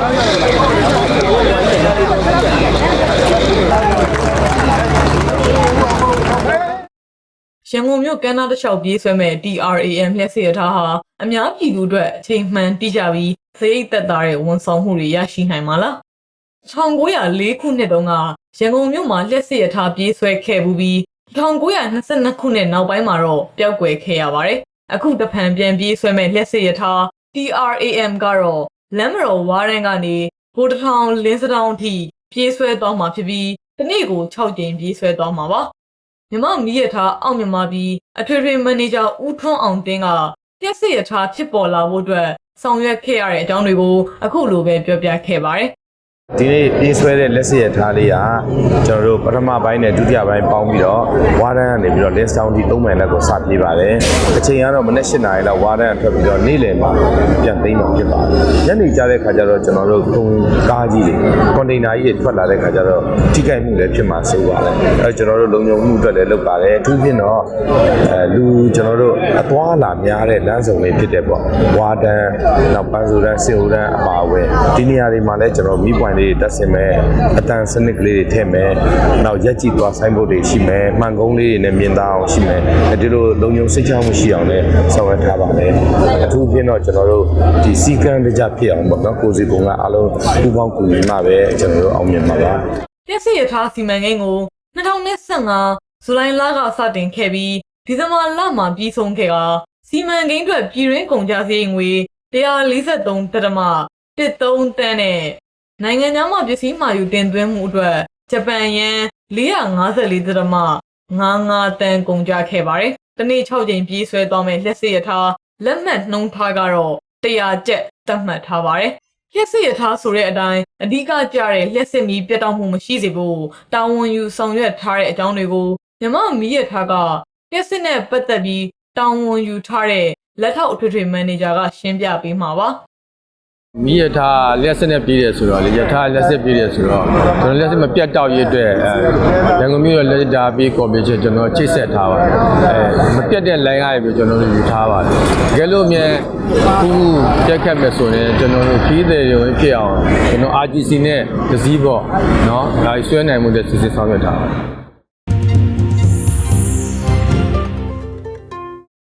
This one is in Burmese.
ရန်ကုန်မြို့ကမ်းနားတစ်လျှောက်ပြေးဆွဲမဲ့ TRAM လျှက်စီရထားဟာအများပြည်သူအတွက်အချိန်မှန်တိကျပြီးစရိတ်သက်သာတဲ့ဝန်ဆောင်မှုတွေရရှိနိုင်မှာလား1904ခုနှစ်တုန်းကရန်ကုန်မြို့မှာလျှက်စီရထားပြေးဆွဲခဲ့မှုပြီး1922ခုနှစ်နောက်ပိုင်းမှာတော့ပျောက်ကွယ်ခဲ့ရပါတယ်အခုတဖန်ပြန်ပြေးဆွဲမဲ့လျှက်စီရထား TRAM ကတော့ လမ်းမတော်ဝါရန်ကနေဗိုလ်တထောင်လင်းစတောင်းအထိပြေးဆွဲသွားမှာဖြစ်ပြီးတစ်နေ့ကို6ကြိမ်ပြေးဆွဲသွားမှာပါမြမမီးရထားအောက်မြမပြီးအထွေထွေမန်နေဂျာဦးထွန်းအောင်တင်းကလျှက်စစ်ရထားဖြစ်ပေါ်လာဖို့အတွက်ဆောင်ရွက်ခဲ့ရတဲ့အကြောင်းတွေကိုအခုလိုပဲပြောပြခဲ့ပါတယ် ဒီနေ့ပြင်းဆွဲတဲ့လက်စရထားလေးကကျွန်တော်တို့ပထမပိုင်းနဲ့ဒုတိယပိုင်းပေါင်းပြီးတော့ဝါရန်ကနေပြီးတော့ list down ဒီ3မိုင်လောက်ကိုစပြေးပါတယ်။အချိန်ကတော့မနေ့7နာရီလောက်ဝါရန်ထွက်ပြီးတော့နေ့လယ်မှာပြန်သိမ်းတော့ဖြစ်ပါတယ်။ညနေကျတဲ့ခါကျတော့ကျွန်တော်တို့ခုံကားကြီးတွေကွန်တိန်နာကြီးတွေထွက်လာတဲ့ခါကျတော့ထိခိုက်မှုလည်းဖြစ်မှာစိုးပါတယ်။အဲကျွန်တော်တို့လုံခြုံမှုအတွက်လည်းလုပ်ပါတယ်။အထူးဖြင့်တော့အဲလူကျွန်တော်တို့အသွားလာများတဲ့လမ်းစုံတွေဖြစ်တဲ့ပေါ့။ဝါဒန်နောက်ပန်းဆိုရန်စင်ဟိုရန်အပါအဝင်ဒီနေရာတွေမှာလည်းကျွန်တော်မိပွိုင်လေးတွေတက်ဆင်မယ်အတန်စနစ်ကလေးတွေထည့်မယ်နောက်ရက်ကြည့်သွားဆိုင်ဘုတ်တွေရှိမယ်မှန်ကုန်းလေးတွေနဲ့မြင်သားအောင်ရှိမယ်ဒီလိုလုံခြုံစိတ်ချမှုရှိအောင်လည်းဆောင်ရွက်ထားပါတယ်အထူးဖြင့်တော့ကျွန်တော်တို့ဒီစီကံတကြဖြစ်အောင်ပေါ့နော်ကိုစီပုံကအလုံးပူပေါင်းကူညီမှပဲကျွန်တော်တို့အောင်မြင်မှာပါလျှက်စစ်ရထားစီမံကိန်းကို2015ဇူလိုင်လကစတင်ခဲ့ပြီးဒီဇင်ဘာလမှာပြီးဆုံးခဲ့ကစီမံကိန်းအတွက်ပြည်တွင်းကုန်ကျစရိတ်ငွေ143တရမ13တန်းနဲ့ နိုင်ငံခြားမှပစ္စည်းမှာယူတင်သွင်းမှုအတွက်ဂျပန်ယန်454တရမ99တန်းကုန်ကျခဲ့ပါတယ်။တနေ့6ကြိမ်ပြေးဆွဲသွားမဲ့လျှက်စစ်ရထားလက်မှတ်နှုံးထားကတော့100ကျပ်သတ်မှတ်ထားပါတယ်။လျှက်စစ်ရထားဆိုတဲ့အတိုင်းအဓိကကျတဲ့လျှက်စစ်မီးပြတ်တောက်မှုမရှိစေဖို့တာဝန်ယူဆောင်ရွက်ထားတဲ့အကြောင်းတွေကိုမြမမီးရထားကလျှက်စစ်နဲ့ပတ်သက်ပြီးတာဝန်ယူထားတဲ့လက်ထောက်အထွေထွေမန်နေဂျာကရှင်းပြပေးမှာပါ မိရထားလက်စနဲ့ပြေးတယ်ဆိုတော့လေရထားလက်စပြေးတယ်ဆိုတော့ကျွန်တော်လက်စမပြတ်တောက်ရတဲ့ရန်ကုန်မြို့ရဲ့လက်ဒါပေးကော်မတီကျွန်တော်ချိတ်ဆက်ထားပါတယ်အဲမပြတ်တဲ့ line အားပြီးကျွန်တော်တို့ယူထားပါတယ်တကယ်လို့မြဲခုပြတ်ခတ်မယ်ဆိုရင်ကျွန်တော်တို့ခီးတယ်ရုံဖြစ်အောင်ကျွန်တော် RGC နဲ့ဒစည်းပေါ့နော်ဒါဆွဲနိုင်မှုတဲ့စစ်စစ်ဆောင်ရွက်ထားပါတယ်